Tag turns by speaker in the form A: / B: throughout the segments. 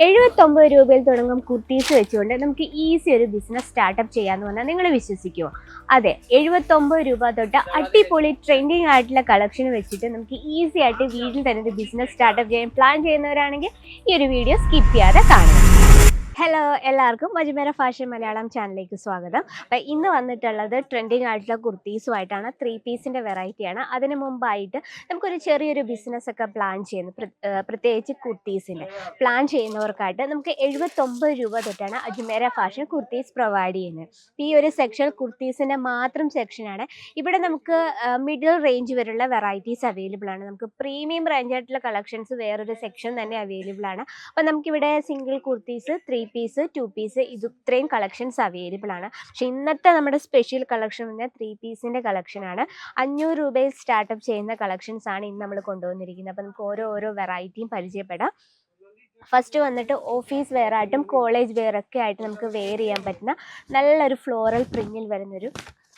A: എഴുപത്തൊമ്പത് രൂപയിൽ തുടങ്ങും കുർത്തീസ് വെച്ചുകൊണ്ട് നമുക്ക് ഈസി ഒരു ബിസിനസ് സ്റ്റാർട്ടപ്പ് ചെയ്യാന്ന് പറഞ്ഞാൽ നിങ്ങൾ വിശ്വസിക്കുമോ അതെ എഴുപത്തൊമ്പത് രൂപ തൊട്ട് അടിപൊളി ട്രെൻഡിങ് ആയിട്ടുള്ള കളക്ഷൻ വെച്ചിട്ട് നമുക്ക് ഈസി ആയിട്ട് വീട്ടിൽ തന്നെ ഒരു ബിസിനസ് സ്റ്റാർട്ടപ്പ് ചെയ്യാൻ പ്ലാൻ ചെയ്യുന്നവരാണെങ്കിൽ ഈ ഒരു വീഡിയോ സ്കിപ്പ് ചെയ്യാതെ കാണുക. ഹലോ എല്ലാവർക്കും മജുമേര ഫാഷൻ മലയാളം ചാനലിലേക്ക് സ്വാഗതം. അപ്പം ഇന്ന് വന്നിട്ടുള്ളത് ട്രെൻഡിങ് ആയിട്ടുള്ള കുർത്തീസുമായിട്ടാണ് ത്രീ പീസിന്റെ വെറൈറ്റിയാണ് അതിന് മുമ്പായിട്ട് നമുക്കൊരു ചെറിയൊരു ബിസിനസ്സൊക്കെ പ്ലാൻ ചെയ്യുന്നു. പ്രത്യേകിച്ച് കുർത്തീസിന്റെ പ്ലാൻ ചെയ്യുന്നവർക്കായിട്ട് നമുക്ക് എഴുപത്തൊമ്പത് രൂപ തൊട്ടാണ് അജുമേര ഫാഷൻ കുർത്തീസ് പ്രൊവൈഡ് ചെയ്യുന്നത്. ഈ ഒരു സെക്ഷൻ കുർത്തീസിന്റെ മാത്രം സെക്ഷനാണ് ഇവിടെ നമുക്ക് മിഡിൽ റേഞ്ച് വരെയുള്ള വെറൈറ്റീസ് അവൈലബിൾ ആണ്. നമുക്ക് പ്രീമിയം റേഞ്ച് ആയിട്ടുള്ള കളക്ഷൻസ് വേറൊരു സെക്ഷൻ തന്നെ അവൈലബിൾ ആണ്. അപ്പം നമുക്കിവിടെ single kurtis three piece two piece ഇത് ഇത്രയും കളക്ഷൻസ് അവൈലബിൾ ആണ്. പക്ഷെ ഇന്നത്തെ നമ്മുടെ സ്പെഷ്യൽ കളക്ഷൻ എന്ന് പറഞ്ഞാൽ ത്രീ പീസിന്റെ കളക്ഷനാണ് അഞ്ഞൂറ് രൂപയിൽ സ്റ്റാർട്ടപ്പ് ചെയ്യുന്ന കളക്ഷൻസ് ആണ് ഇന്ന് നമ്മൾ കൊണ്ടുവന്നിരിക്കുന്നത്. അപ്പോൾ നമുക്ക് ഓരോ ഓരോ വെറൈറ്റിയും പരിചയപ്പെടാം. ഫസ്റ്റ് വന്നിട്ട് ഓഫീസ് വെയർ ആയിട്ടും കോളേജ് വെയർ ഒക്കെ ആയിട്ട് നമുക്ക് വെയർ ചെയ്യാൻ പറ്റുന്ന നല്ലൊരു ഫ്ലോറൽ പ്രിന്റിൽ വരുന്നൊരു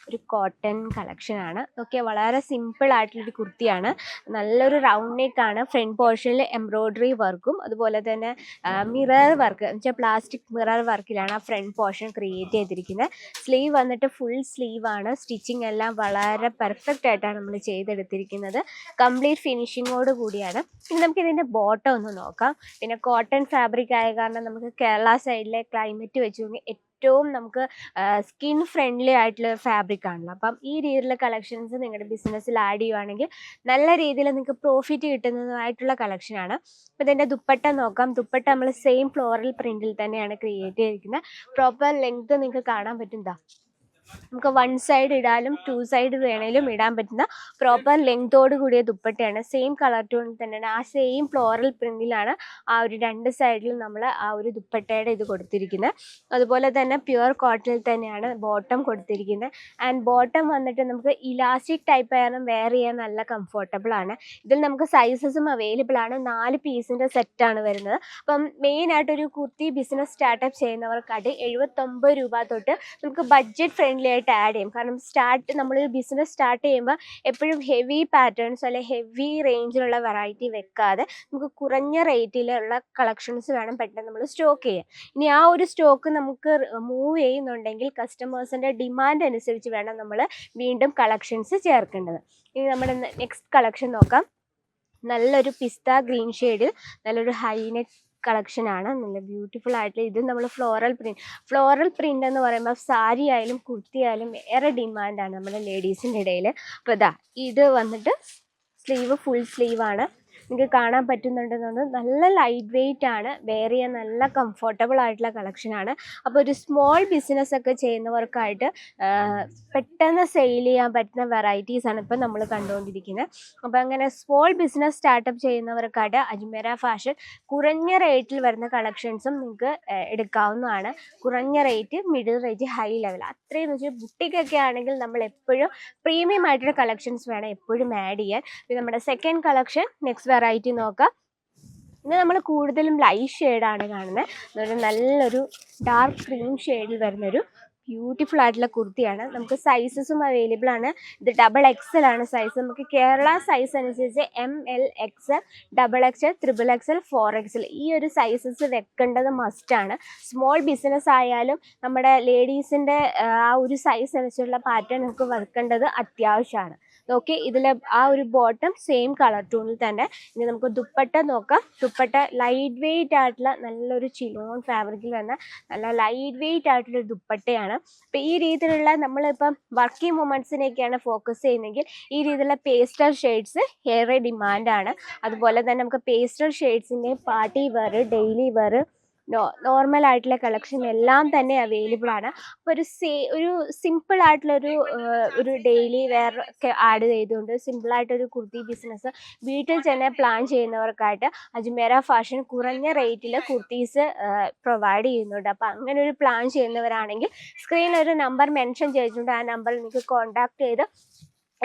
A: ഒരു കോട്ടൺ കളക്ഷനാണ് ഓക്കെ വളരെ സിമ്പിൾ ആയിട്ടുള്ളൊരു കുർത്തിയാണ്. നല്ലൊരു റൗണ്ട് ആണ്. ഫ്രണ്ട് പോർഷനിൽ എംബ്രോയ്ഡറി വർക്കും അതുപോലെ തന്നെ മിറർ വർക്ക് വെച്ചാൽ പ്ലാസ്റ്റിക് മിറർ വർക്കിലാണ് ആ ഫ്രണ്ട് പോർഷൻ ക്രിയേറ്റ് ചെയ്തിരിക്കുന്നത് സ്ലീവ് വന്നിട്ട് ഫുൾ സ്ലീവ് ആണ്. സ്റ്റിച്ചിങ് എല്ലാം വളരെ പെർഫെക്റ്റ് ആയിട്ടാണ് നമ്മൾ ചെയ്തെടുത്തിരിക്കുന്നത്. കംപ്ലീറ്റ് ഫിനിഷിങ്ങോട് കൂടിയാണ്. ഇനി നമുക്ക് ഇതിന്റെ ബോട്ടം ഒന്ന് നോക്കാം. പിന്നെ കോട്ടൺ ഫാബ്രിക് ആയ കാരണം നമുക്ക് കേരള സൈഡിലെ ക്ലൈമറ്റ് വെച്ചുകൊണ്ട് ഏറ്റവും നമുക്ക് സ്കിൻ ഫ്രണ്ട്ലി ആയിട്ടുള്ള ഫാബ്രിക് ആണല്ലോ. അപ്പം ഈ രീതിയിലുള്ള കളക്ഷൻസ് നിങ്ങളുടെ ബിസിനസ്സിൽ ആഡ് ചെയ്യുവാണെങ്കിൽ നല്ല രീതിയിൽ നിങ്ങൾക്ക് പ്രോഫിറ്റ് കിട്ടുന്നതായിട്ടുള്ള കളക്ഷനാണ് അപ്പോൾ ഇതിന്റെ ദുപ്പട്ട നോക്കാം. ദുപ്പട്ട നമ്മൾ സെയിം ഫ്ലോറൽ പ്രിന്റിൽ തന്നെയാണ് ക്രിയേറ്റ് ചെയ്തിരിക്കുന്നത് പ്രോപ്പർ ലെങ്ത് നിങ്ങൾക്ക് കാണാൻ പറ്റും നമുക്ക് വൺ സൈഡ് ഇടാനും ടു സൈഡ് വേണേലും ഇടാൻ പറ്റുന്ന പ്രോപ്പർ ലെങ്തോട് കൂടിയ ദുപ്പട്ടയാണ്. സെയിം കളർ ടോൺ തന്നെയാണ്. ആ സെയിം ഫ്ലോറൽ പ്രിന്റിലാണ് ആ ഒരു രണ്ട് സൈഡിലും നമ്മൾ ആ ഒരു ദുപ്പട്ടയുടെ ഇത് കൊടുത്തിരിക്കുന്നത്. അതുപോലെ തന്നെ പ്യുവർ കോട്ടണിൽ തന്നെയാണ് ബോട്ടം കൊടുത്തിരിക്കുന്നത്. ആൻഡ് ബോട്ടം വന്നിട്ട് നമുക്ക് ഇലാസ്റ്റിക് ടൈപ്പ് ആയാലും വെയർ ചെയ്യാൻ നല്ല കംഫർട്ടബിൾ ആണ്. ഇതിൽ നമുക്ക് സൈസസും അവൈലബിൾ ആണ്. നാല് പീസിന്റെ സെറ്റാണ് വരുന്നത്. അപ്പം മെയിനായിട്ടൊരു കുർത്തി ബിസിനസ് സ്റ്റാർട്ടപ്പ് ചെയ്യുന്നവർക്കായിട്ട് എഴുപത്തൊമ്പത് രൂപ തൊട്ട് നമുക്ക് ബഡ്ജറ്റ് ഫ്രണ്ട്ലി ആയിട്ട് ആഡ് ചെയ്യും. കാരണം സ്റ്റാർട്ട് നമ്മൾ ബിസിനസ് സ്റ്റാർട്ട് ചെയ്യുമ്പോൾ എപ്പോഴും ഹെവി പാറ്റേൺസ് അല്ലെങ്കിൽ ഹെവി റേഞ്ചിലുള്ള വെറൈറ്റി വെക്കാതെ നമുക്ക് കുറഞ്ഞ റേറ്റിലുള്ള കളക്ഷൻസ് വേണം പെട്ടെന്ന് നമ്മൾ സ്റ്റോക്ക് ചെയ്യാൻ. ഇനി ആ ഒരു സ്റ്റോക്ക് നമുക്ക് മൂവ് ചെയ്യുന്നുണ്ടെങ്കിൽ കസ്റ്റമേഴ്സിന്റെ ഡിമാൻഡ് അനുസരിച്ച് വേണം നമ്മൾ വീണ്ടും കളക്ഷൻസ് ചേർക്കേണ്ടത്. ഇനി നമ്മുടെ നെക്സ്റ്റ് കളക്ഷൻ നോക്കാം. നല്ലൊരു പിസ്ത ഗ്രീൻ ഷെയ്ഡിൽ നല്ലൊരു ഹൈനെക്ക് കളക്ഷൻ ആണ്. നല്ല ബ്യൂട്ടിഫുൾ ആയിട്ടുള്ള ഇത് നമ്മൾ ഫ്ലോറൽ പ്രിന്റ് ഫ്ലോറൽ പ്രിന്റ് എന്ന് പറയുമ്പോൾ സാരി ആയാലും കുർത്തി ആയാലും ഏറെ ഡിമാൻഡാണ് നമ്മുടെ ലേഡീസിന്റെ ഇടയിൽ അപ്പോൾ ഇതാ ഇത് വന്നിട്ട് സ്ലീവ് ഫുൾ സ്ലീവാണ് നിങ്ങൾക്ക് കാണാൻ പറ്റുന്നുണ്ടെന്നുണ്ട് നല്ല ലൈറ്റ് വെയിറ്റ് ആണ് വെയർ ചെയ്യാൻ നല്ല കംഫർട്ടബിൾ ആയിട്ടുള്ള കളക്ഷനാണ് അപ്പോൾ ഒരു സ്മോൾ ബിസിനസ് ഒക്കെ ചെയ്യുന്നവർക്കായിട്ട് പെട്ടെന്ന് സെയിൽ ചെയ്യാൻ പറ്റുന്ന വെറൈറ്റീസ് ആണ് ഇപ്പം നമ്മൾ കണ്ടുകൊണ്ടിരിക്കുന്നത് അപ്പോൾ അങ്ങനെ സ്മോൾ ബിസിനസ് സ്റ്റാർട്ടപ്പ് ചെയ്യുന്നവർക്കായിട്ട് അജ്മേര ഫാഷൻ കുറഞ്ഞ റേറ്റിൽ വരുന്ന കളക്ഷൻസും നിങ്ങൾക്ക് എടുക്കാവുന്നതാണ്. കുറഞ്ഞ rate middle rate high level അത്രയും വെച്ച് ബുട്ടിക്കൊക്കെ ആണെങ്കിൽ നമ്മൾ എപ്പോഴും പ്രീമിയം ആയിട്ടുള്ള കളക്ഷൻസ് വേണം എപ്പോഴും ആഡ് ചെയ്യാൻ. നമ്മുടെ സെക്കൻഡ് കളക്ഷൻ നെക്സ്റ്റ് വെറൈറ്റി നോക്കാം. ഇന്ന് നമ്മൾ കൂടുതലും ലൈറ്റ് ഷെയ്ഡാണ് കാണുന്നത് നല്ലൊരു ഡാർക്ക് ക്രീം ഷെയ്ഡിൽ വരുന്നൊരു ബ്യൂട്ടിഫുൾ ആയിട്ടുള്ള കുർത്തിയാണ്. നമുക്ക് സൈസസും അവൈലബിൾ ആണ്. ഇത് ഡബിൾ എക്സൽ ആണ് സൈസ് നമുക്ക് കേരള സൈസ് അനുസരിച്ച് M L X double XL triple XL four XL ഈ ഒരു സൈസസ് വെക്കേണ്ടത് മസ്റ്റാണ് സ്മോൾ ബിസിനസ് ആയാലും നമ്മുടെ ലേഡീസിന്റെ ആ ഒരു സൈസ് അനുസരിച്ചുള്ള പാറ്റേൺ നമുക്ക് വെക്കേണ്ടത് അത്യാവശ്യമാണ്. ഓക്കെ ഇതിലെ ആ ഒരു ബോട്ടം സെയിം കളർ ടൂണിൽ തന്നെ ഇനി നമുക്ക് ദുപ്പട്ട നോക്കാം. ദുപ്പട്ട ലൈറ്റ് വെയിറ്റ് ആയിട്ടുള്ള നല്ലൊരു ചിലോൺ ഫാബ്രിക്കിൽ വന്ന നല്ല ലൈറ്റ് വെയിറ്റ് ആയിട്ടുള്ള ദുപ്പട്ടയാണ്. അപ്പം ഈ രീതിയിലുള്ള നമ്മളിപ്പം വർക്കിംഗ് മൂമെന്റ്സിനെയൊക്കെയാണ് ഫോക്കസ് ചെയ്യുന്നതെങ്കിൽ ഈ രീതിയിലുള്ള പേസ്റ്റൽ ഷെയ്ഡ്സ് ഏറെ ഡിമാൻഡാണ് അതുപോലെ തന്നെ നമുക്ക് pastel ഷെയ്ഡ്സിന്റെ party wear daily wear normal ആയിട്ടുള്ള കളക്ഷൻ എല്ലാം തന്നെ അവൈലബിൾ ആണ്. അപ്പോൾ ഒരു സേ ഒരു സിമ്പിൾ ആയിട്ടുള്ള ഒരു ഒരു ഡെയിലി വെയർ ഒക്കെ ആഡ് ചെയ്തുകൊണ്ട് സിമ്പിൾ ആയിട്ടൊരു കുർത്തി ബിസിനസ് വീട്ടിൽ തന്നെ പ്ലാൻ ചെയ്യുന്നവർക്കായിട്ട് അജ്മേര ഫാഷൻ കുറഞ്ഞ റേറ്റിൽ കുർത്തീസ് പ്രൊവൈഡ് ചെയ്യുന്നുണ്ട്. അപ്പോൾ അങ്ങനെ ഒരു പ്ലാൻ ചെയ്യുന്നവരാണെങ്കിൽ സ്ക്രീനിൽ ഒരു നമ്പർ മെൻഷൻ ചെയ്തിട്ടുണ്ട്. ആ നമ്പറിൽ നിങ്ങൾക്ക് കോൺടാക്ട് ചെയ്ത്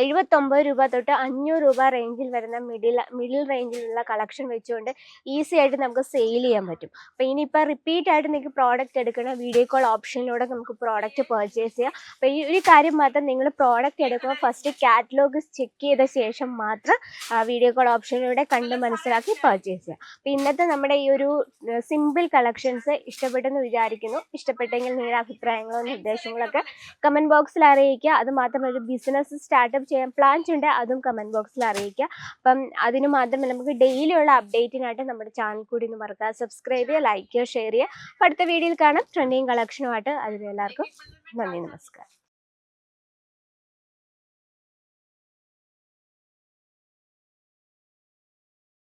A: എഴുപത്തൊമ്പത് രൂപ തൊട്ട് അഞ്ഞൂറ് രൂപ റേഞ്ചിൽ വരുന്ന മിഡിൽ മിഡിൽ റേഞ്ചിലുള്ള കളക്ഷൻ വെച്ചുകൊണ്ട് ഈസി ആയിട്ട് നമുക്ക് സെയിൽ ചെയ്യാൻ പറ്റും. അപ്പോൾ ഇനിയിപ്പോൾ റിപ്പീറ്റ് ആയിട്ട് നിങ്ങൾക്ക് പ്രോഡക്റ്റ് എടുക്കണ വീഡിയോ കോൾ ഓപ്ഷനിലൂടെ നമുക്ക് പ്രോഡക്റ്റ് പർച്ചേസ് ചെയ്യാം. അപ്പോൾ ഈ ഒരു കാര്യം മാത്രം നിങ്ങൾ പ്രോഡക്റ്റ് എടുക്കുമ്പോൾ ഫസ്റ്റ് കാറ്റലോഗ് ചെക്ക് ചെയ്ത ശേഷം മാത്രം വീഡിയോ കോൾ ഓപ്ഷനിലൂടെ കണ്ട് മനസ്സിലാക്കി പർച്ചേസ് ചെയ്യാം. അപ്പോൾ ഇന്നത്തെ നമ്മുടെ ഈ ഒരു സിമ്പിൾ കളക്ഷൻസ് ഇഷ്ടപ്പെട്ടെന്ന് വിചാരിക്കുന്നു. ഇഷ്ടപ്പെട്ടെങ്കിൽ നിങ്ങളുടെ അഭിപ്രായങ്ങളോ നിർദ്ദേശങ്ങളൊക്കെ കമന്റ് ബോക്സിൽ അറിയിക്കുക. അത് മാത്രമല്ല ഒരു ബിസിനസ് സ്റ്റാർട്ടപ്പ് ചെയ്യാൻ പ്ലാൻസ് ഉണ്ട് അതും കമന്റ് ബോക്സിൽ അറിയിക്കുക അപ്പം അതിന് മാത്രമല്ല നമുക്ക് ഡെയിലി ഉള്ള അപ്ഡേറ്റിനായിട്ട് നമ്മുടെ ചാനൽ കൂടി ഒന്ന് മറക്കുക സബ്സ്ക്രൈബ് ചെയ്യുക ലൈക്ക് ചെയ്യുക ഷെയർ ചെയ്യുക. അടുത്ത വീഡിയോയിൽ കാണാം. ട്രെൻഡിങ് കളക്ഷനുമായിട്ട് അതിലെല്ലാവർക്കും നന്ദി നമസ്കാരം.